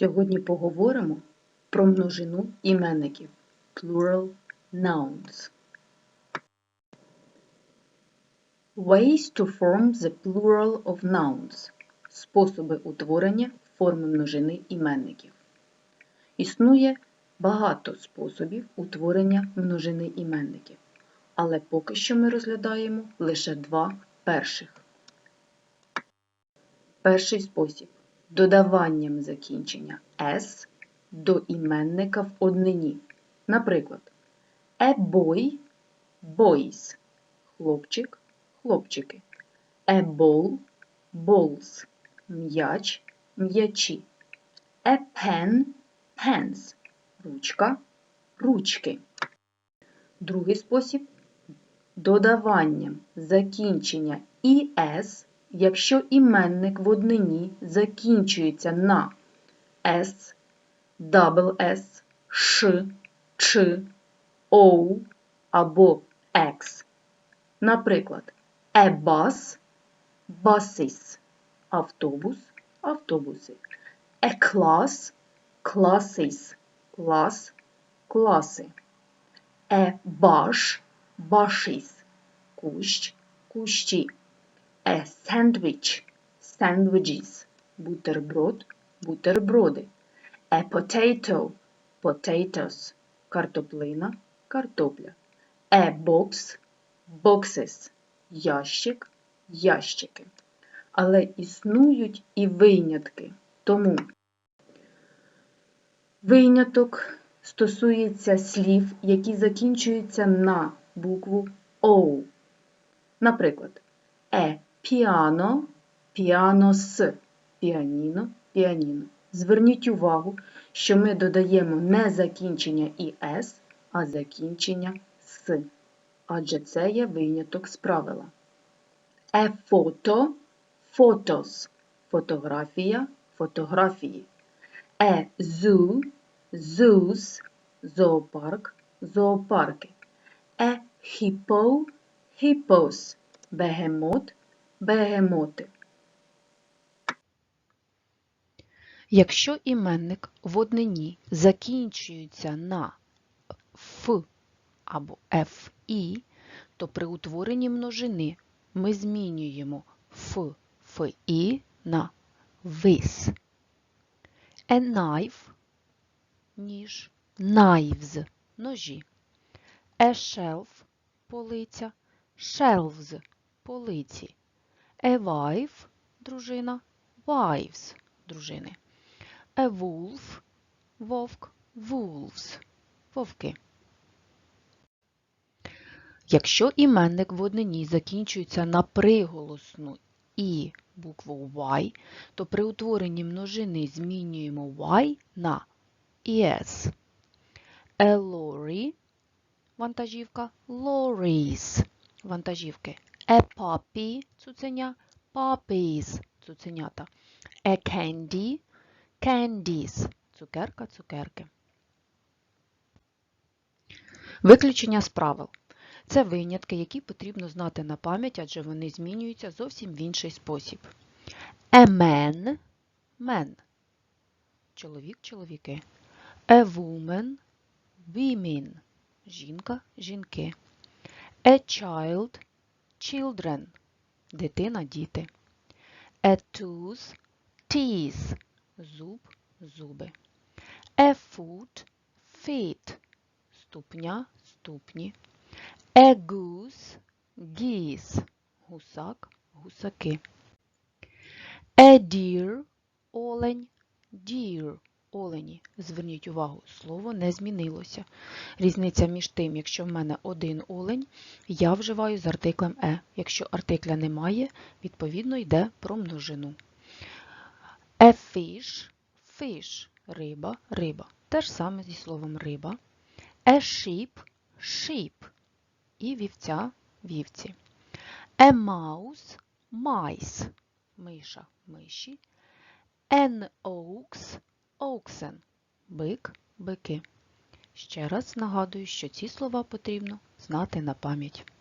Сьогодні поговоримо про множину іменників plural nouns. Ways to form the plural of nouns. Способи утворення форми множини іменників. Існує багато способів утворення множини іменників, але поки що ми розглядаємо лише два перших. Перший спосіб додаванням закінчення s до іменника в однині. Наприклад, a boy – boys, хлопчик – хлопчики, a ball – balls, м'яч – м'ячі, a pen – pens, ручка – ручки. Другий спосіб додаванням закінчення «іс», якщо іменник в однині закінчується на «с», «дабл с», «ш», «ч», «оу» або «екс». Наприклад, bus – buses, автобус – автобуси, class – classes, клас – класи, bush – bushes, кущ – кущі, a sandwich – sandwiches, бутерброд – бутерброди, a potato – potatoes, картоплина – картопля, a box – boxes, ящик – ящики. Але існують і винятки. Тому виняток стосується слів, які закінчуються на букву O. Наприклад, е піано, піанос, піаніно, піаніно. Зверніть увагу, що ми додаємо не закінчення «іс», а закінчення «с», адже це є виняток з правила. Е фото – фотос, фотографія, фотографії. Е зу – зус, зоопарк, зоопарки. Е хіпо – хіпос, бегемот, бегемоти. Якщо іменник в однині закінчується на ф або фі, то при утворенні множини ми змінюємо ф, фі на вис. A knife – ніж, knives – ножі. A shelf – полиця, shelves – полиці. A wife – дружина, wives – дружини. A wolf – вовк, wolves – вовки. Якщо іменник в однині закінчується на приголосну і букву Y, то при утворенні множини змінюємо Y на ES. A lorry – вантажівка, lorries – вантажівки. A puppy – цуценя, puppies – цуценята. A candy – candies – цукерка, цукерки. Виключення з правил. Це винятки, які потрібно знати на пам'ять, адже вони змінюються зовсім в інший спосіб. A man – men. Чоловік – чоловіки. A woman – women. Жінка – жінки. A child – children. Дитина – діти. A tooth – teeth. Зуб – зуби. A foot – feet. Ступня – ступні. A goose – geese. Гусак – гусаки. A deer – олень, deer – олені. Зверніть увагу, слово не змінилося. Різниця між тим, якщо в мене один олень, я вживаю з артиклем е. Якщо артикля немає, відповідно йде про множину. A fish – fish – риба, риба. Те ж саме зі словом риба. A sheep – sheep і вівця вівці. A mouse – mice – миша миші. An ox – oxen – бик бики. Ще раз нагадую, що ці слова потрібно знати на пам'ять.